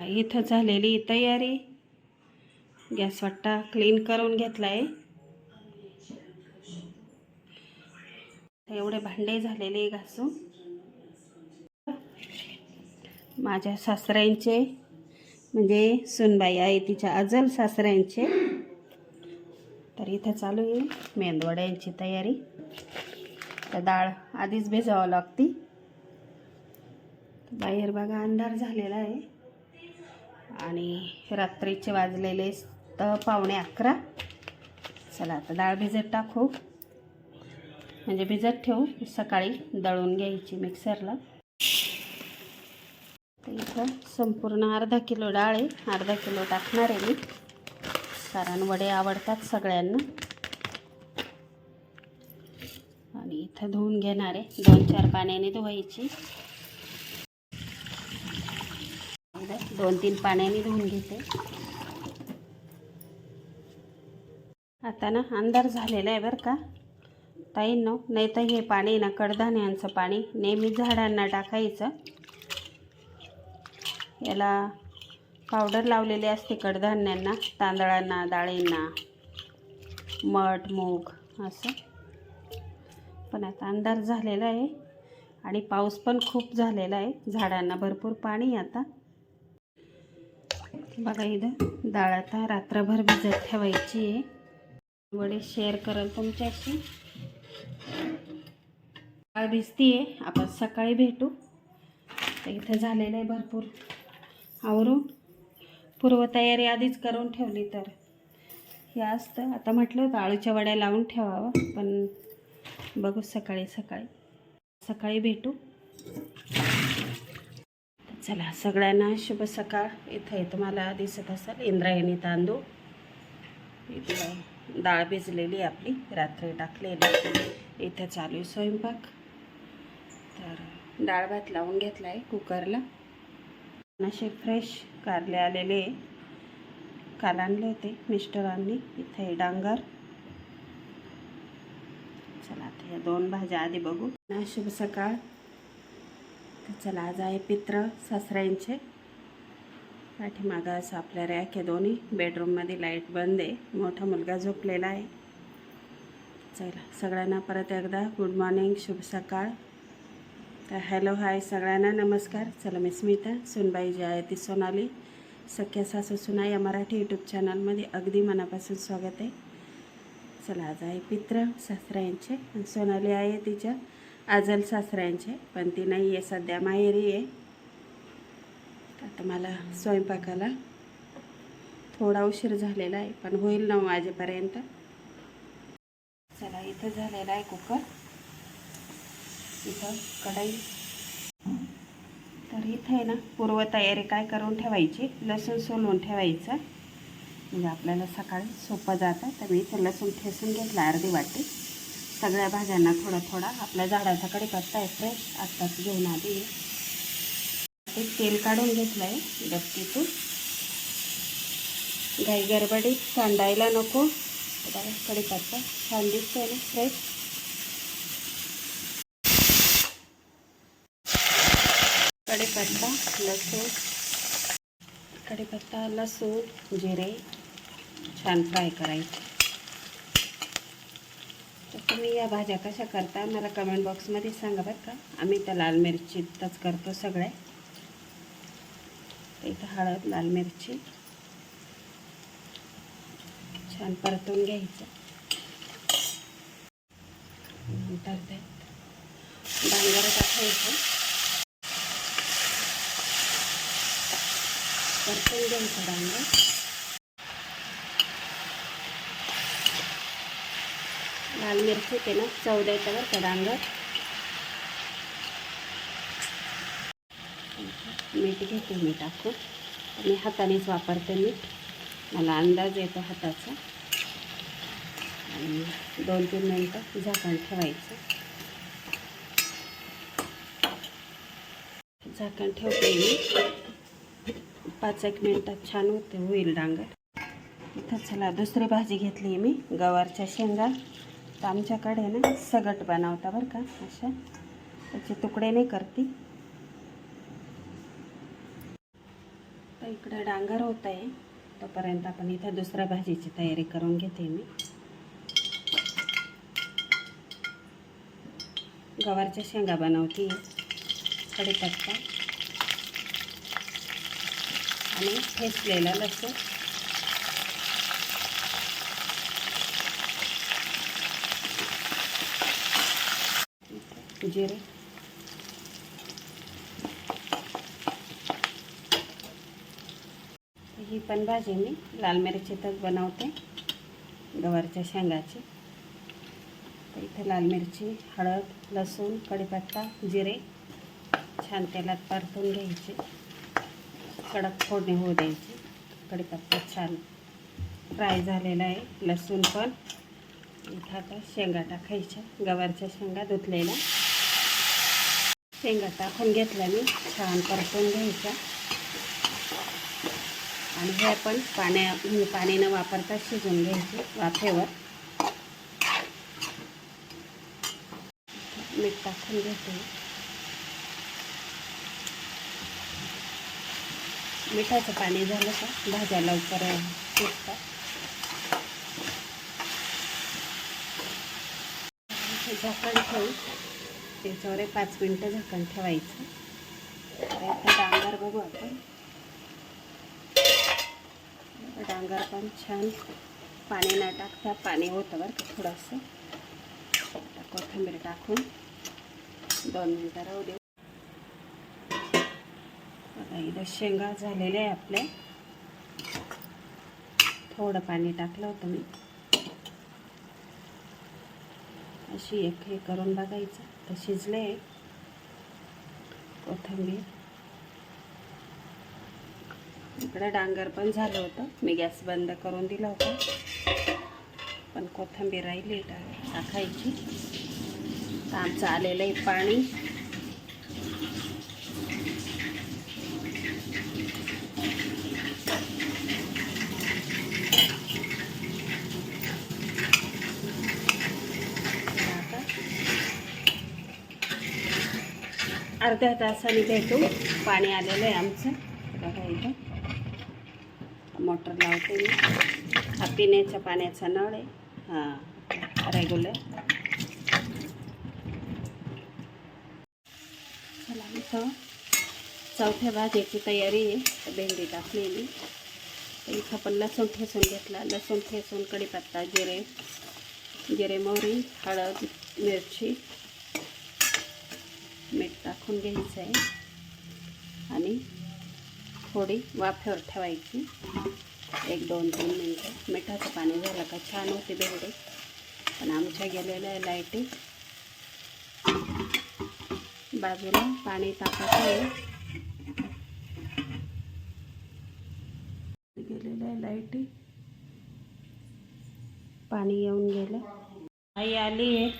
इथं झालेली तयारी. गॅस वाट्टा क्लीन करून घेतला आहे एवढे भांडे झालेले घासून. माझ्या सासऱ्यांचे म्हणजे सुनबाई आहे तिच्या अजल सासऱ्यांचे. तर इथं चालू आहे मेंदवड्यांची तयारी. तर डाळ आधीच भिजावं लागती. बाहेर बघा अंधार झालेला आहे. आणि रात्रीचे वाजलेले तर पावणे अकरा. चला आता डाळ भिजत टाकू. म्हणजे भिजत ठेवू. सकाळी दळून घ्यायची मिक्सरला इथं संपूर्ण अर्धा किलो डाळ आहे. अर्धा किलो टाकणार आहे मी. कारण वडे आवडतात सगळ्यांना. आणि इथं धुवून घेणार आहे. दोन चार पाण्याने धुवायची. दोन तीन पाण्याने धुवून घेते. आता ना अंधार झालेला आहे बरं का. ताईंनो नाही तर हे पाणी ना कडधान्यांचं पाणी. नेहमी झाडांना टाकायचं. याला पावडर लावलेली असते कडधान्यांना तांदळांना डाळींना. मठ मूग असं. पण आता अंधार झालेला आहे आणि पाऊस पण खूप झालेला आहे. झाडांना भरपूर पाणी आहे आता. बघा इथं डाळ आता रात्रभर भिजत ठेवायची आहे. वडे शेअर करेल तुमच्याशी. डाळ भिजती आहे आपण सकाळी भेटू. तर इथं झालेलं आहे भरपूर. आवरून पूर्वतयारी आधीच करून ठेवली तर. हे असतं. आता म्हटलं होतं आळूच्या वड्या लावून ठेवावं पण बघू सकाळी सकाळी. सकाळी भेटू. चला सगळ्यांना शुभ सकाळ. इथे तुम्हाला दिसत असेल इंद्रायणी तांदूळ. इथं डाळ भिजलेली आहे आपली रात्री टाकलेली. इथं चालू आहे स्वयंपाक. तर डाळ भात लावून घेतला आहे कुकरला. असे फ्रेश कारले आलेले काल आणले होते मिस्टरांनी. इथे आहे डांगर. चला आता या दोन भाज्या आधी बघू. ना शुभ सकाळ. तर चला आज आहे पित्र सासऱ्यांचे. पाठीमागं असं आपल्या रॅक आहे दोन्ही. बेडरूममध्ये लाइट बंद आहे. मोठा मुलगा झोपलेला आहे. चला सगळ्यांना परत एकदा गुड मॉर्निंग शुभ सकाळ. तर हॅलो हाय सगळ्यांना नमस्कार. चला मी स्मिता सुनबाई जी आहे ती सोनाली. सख्या सासू सुना या मराठी यूट्यूब चॅनलमध्ये अगदी मनापासून स्वागत आहे. चला आज आहे पित्र सासऱ्यांचे. सोनाली आहे तिच्या. आजल सासऱ्यांचे पण ती नाही आहे सध्या माहेरी आहे. आता मला स्वयंपाकाला थोडा उशीर झालेला आहे पण होईल नऊ वाजेपर्यंत. चला इथं झालेला आहे कुकर. इथं कढई. तर इथं आहे ना पूर्वतयारी काय करून ठेवायची? लसूण सोलून ठेवायचं. म्हणजे आपल्याला सकाळी सोपं जातं तर मी इथं लसूण ठेसून घेतला अर्धी वाटी. सगळ्या भाज्यांना थोडा थोडा आपल्या झाडाचा कडेपत्ता आहे फ्रेश आत्ताच घेऊन आधी ते तेल काढून घेतलं आहे गप्पीतून गाई गरबडीत सांडायला नको. कडेपत्ता छान दिसतोय ना फ्रेश कढीपत्ता लसूण. कढीपत्ता लसूण जिरे. छान फ्राय करायचे. तुम्ही या भाज्या कशा करता मला कमेंट बॉक्समध्ये सांगा बरं का. आम्ही तर लाल मिरचीतच करतो सगळ्या तर इथं हळद लाल मिरची. छान परतून घ्यायचं. नंतर डांगर टाकायचं. परतून घ्यायचं डांगर लाल मिरची ते ना चव द्यायचं बरं का डांगर मीठ घेते मी टाकून. मी हातानेच वापरते मीठ. मला अंदाज येतो हाताचा. आणि दोन तीन मिनटं झाकण ठेवायचं. झाकण ठेवते मी. पाच एक मिनटात छान होते होईल डांगर इथं चला दुसरी भाजी घेतली मी. गवारच्या शेंगा. तर आमच्याकडे ना सगट बनवता बरं का अशा. त्याचे तुकडे नाही करते. इकडे डांगर होत आहे. तोपर्यंत आपण इथं दुसऱ्या भाजीची तयारी करून घेते मी. गवारच्या शेंगा बनवते. कढीपत्ता. आणि ठेचलेलं लसूण. जिरे ही पण भाजी मी लाल मिरची तर बनवते गवारच्या शेंगाची. तर इथे लाल मिरची हळद लसूण कढीपत्ता जिरे छान तेलात परतून घ्यायचे. कडक फोडणी होऊ द्यायची. कढीपत्ता छान फ्राय झालेला आहे. लसूण पण. इथं आता शेंगा टाकायच्या. गवारच्या शेंगा धुतलेल्या. शेंगा टाकून घेतल्या मी. छान परतून घ्यायचा आणि हे आपण पाण्या पाणी न वापरता शिजून घ्यायचे वाफेवर. मीठ टाकून घेते. मिठाचं पाणी झालं का? भाज्या लवकर शिजतात झाकण ठेवून त्याच्यावर एक पाच मिनटं झाकण ठेवायचं. तर डांगर बघू आपण. डांगर पण छान पाणी न टाकता. पाणी होतं बरं का थोडंसं. कोथिंबीर टाकून दोन मिनटं राहू देऊ. बघा इथं शेंगा झालेल्या आहे आपल्या. थोडं पाणी टाकलं होतं मी. अशी एक हे करून बघायचं. तर शिजले. कोथिंबीर. इकडं डांगर पण झालं होतं. मी गॅस बंद करून दिला होता. पण कोथिंबीर राहिली टा- टाकायची. तर आमचं आलेलं आहे पाणी आता अर्ध्या तासाने भेटू. पाणी आलेलं आहे आमचं. बघा इथं. मोटर लावते मी. हा पिण्याच्या पाण्याचा नळ आहे. हां रेग्युलर चला इथं चौथ्या भाजीची तयारी आहे. तर भेंडी टाकलेली. तर इथं पण लसूण ठेसून घेतला. लसूण ठेसून कढीपत्ता जिरे जिरे मोहरी हळद मिरची टाकून घ्यायचं आहे. आणि थोडी वाफेवर ठेवायची. एक दोन तीन मिनटं. मिठाचं पाणी झालं का छान होते बेवडे पण आमच्या गेलेल्या आहे लाईटी बाजूला पाणी टाकायचं आहे. गेलेलं आहे लाईटी पाणी येऊन गेलं. आई आली आहे.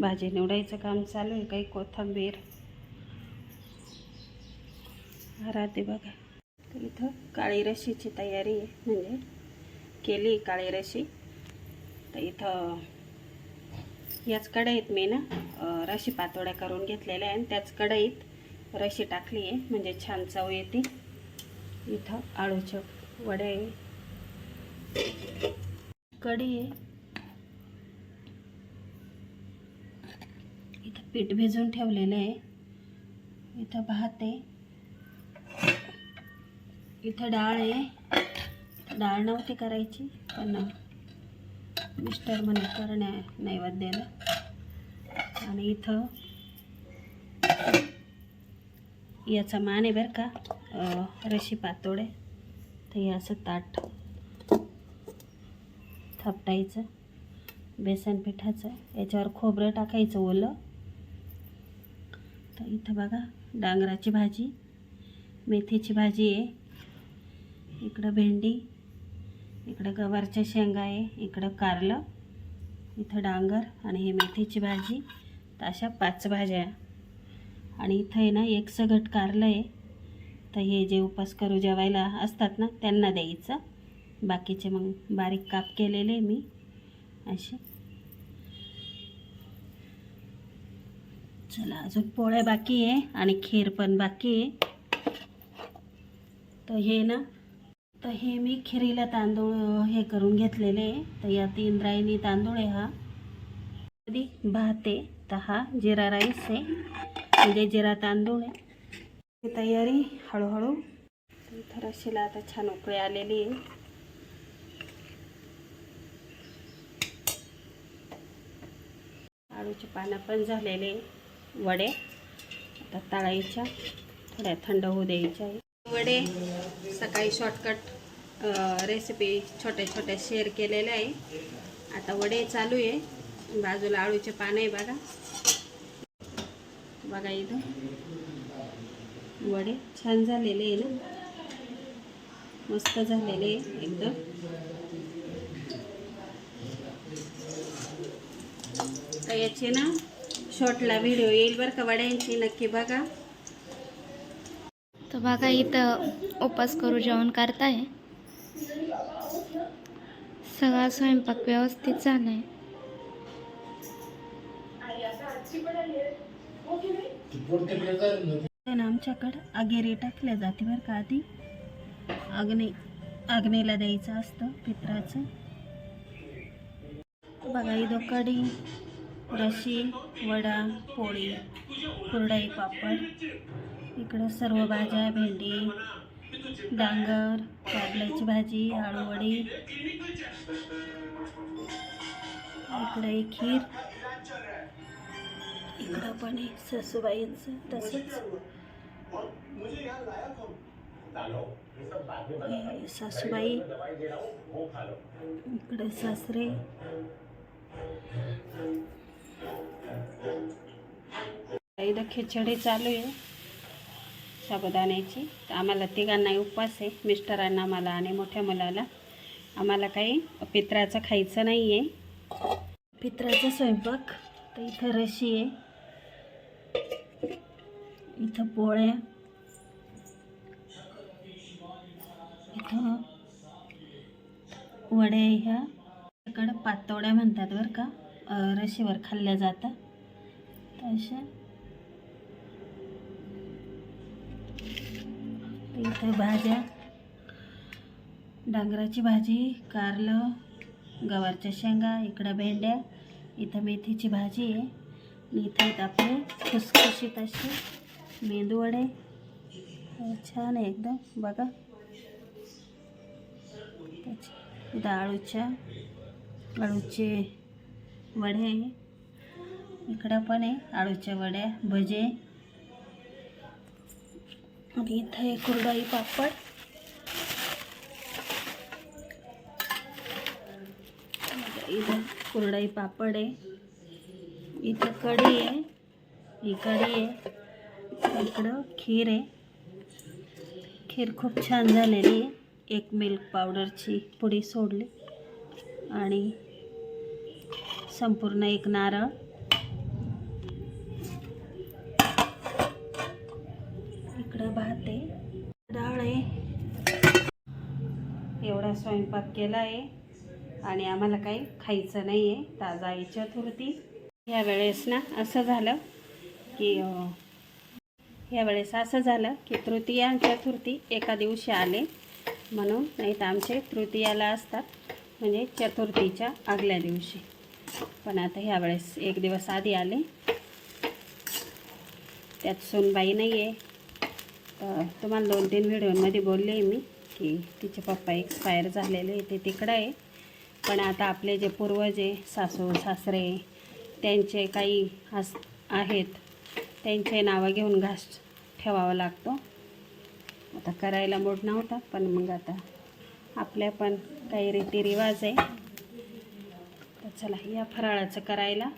भाजी निवडायचं काम चालू आहे. काही कोथिंबीर राहते बघा. तर इथं काळी रशीची तयारी आहे. म्हणजे केली काळी रशी. तर इथं याच कढईत मी ना रशी पातोड्या करून घेतलेल्या आहे आणि त्याच कढईत रशी टाकली आहे. म्हणजे छान चव येते. इथं आळूच्या वड्या आहे. कढी आहे. इथं पीठ भिजवून ठेवलेलं आहे. इथं भात आहे. इथं डाळ आहे. डाळ नव्हती करायची पण मिस्टर म्हणे करण्या नैवेद्याला. आणि इथं याचा मान आहे बरं का रशी पातोडे तर हे असं ताट थपटायचं बेसन पिठाचं याच्यावर खोबरं टाकायचं ओलं. तर इथं बघा डांगराची भाजी मेथीची भाजी आहे. इकडं भेंडी इकडं गवारच्या शेंगा आहे इकडं कारलं इथं डांगर आणि हे मेथीची भाजी. तर अशा पाच भाज्या आणि इथं आहे ना एक सगट कारलं आहे. तर हे जे उपास करू जेवायला असतात ना त्यांना द्यायचं. बाकीचे मग बारीक काप केलेले मी. असे. चला अजून पोळ्या बाकी आहे आणि खीर पण बाकी आहे. तर हे ना तर हे मी खिरीला तांदूळ हे करून घेतलेले. तर यात इंद्रायणी तांदूळ आहे हा. कधी? भाते. तर हा जिरा राईस आहे. म्हणजे जिरा तांदूळ आहे. ही तयारी हळूहळू. थरशीला आता छान उकळी आलेली आहे. आळूचे पानं पण झालेले. वडे. आता तळायच्या. थोड्या थंड होऊ द्यायच्या आहे वडे सकाळी शॉर्टकट रेसिपी छोट्या छोट्या शेअर केलेल्या आहे. आता वडे चालू आहे. बाजूला आळूचे पानं आहे बघा. बघा इथं. वडे छान झालेले आहे ना. मस्त झालेले आहे एकदम. तर याची ना शॉर्टला व्हिडिओ येईल बरं का? वड्यांची नक्की बघा. तर बघा इथं उपास करू जेवण करताय? सगळा स्वयंपाक व्यवस्थित झालाय. पण आमच्याकडं? अगेरी टाकल्या जाते बरं का आधी. अग्नी अग्नीला द्यायचं असतं पित्राचं. बघा इथं कढी रशी वडा पोळी कुरडाई पापड. इकडं सर्व भाज्या भेंडी डांगर कारल्याची भाजी आळूवडी इकडं एक खीर इकडं पण आहे सासूबाईंचं तसंच. हे सासूबाई इकडे सासरे. खिचडी चालू आहे. साबुदाण्याची. तर आम्हाला तिघांनाही उपवास आहे. मिस्टरांना मला आणि मोठ्या मुलाला. आम्हाला काही पित्राचं खायचं नाही आहे पित्राचा स्वयंपाक. तर इथं रशी आहे. इथं पोळ्या. इथं वड्या ह्या. इकडं पातोड्या म्हणतात बरं का. रशीवर खाल्ल्या जातात. तर अशा इथं भाज्या. डांगराची भाजी कारलं गवारच्या शेंगा इकडं भेंड्या इथं मेथीची भाजी आहे. आणि इथं आपले खुसखुशीत असे मेंदूवडे छान आहे एकदम बघा. इथं आळूच्या आळूचे वडे. आहे इकडं पण आहे आळूच्या वड्या भजे. आणि इथं आहे कुरडाई पापड. इथं कुरडाई पापड आहे. इथं कढी आहे. ही कढी आहे. इकडं खीर आहे. खीर खूप छान झालेली आहे. एक मिल्क पावडरची पुडी सोडली. आणि संपूर्ण एक नारळ इकडं भात आहे डाळ आहे. एवढा स्वयंपाक केला आहे आणि आम्हाला काही खायचं नाही आहे ताजा चतुर्थी ह्या वेळेस ना असं झालं की ह्या वेळेस असं झालं की तृतीया आणि चतुर्थी एका दिवशी आले. म्हणून नाही तर आमचे तृतीयाला असतात म्हणजे चतुर्थीच्या आगल्या दिवशी. पण आता ह्या वेळेस एक दिवस आधी आले. त्यात सोनबाई नाही आहे तुम्हाला दोन तीन व्हिडिओमध्ये बोलले आहे मी की तिचे पप्पा एक्सपायर झालेले ते तिकडं आहे. पण आता आपले जे पूर्वज आहे सासू सासरे त्यांचे काही हस आहेत त्यांचे नावं घेऊन घास ठेवावा लागतो. आता करायला मोड नव्हता पण मग आता आपल्या पण काही रीतिरिवाज आहे. तर चला या फराळाचं करायला.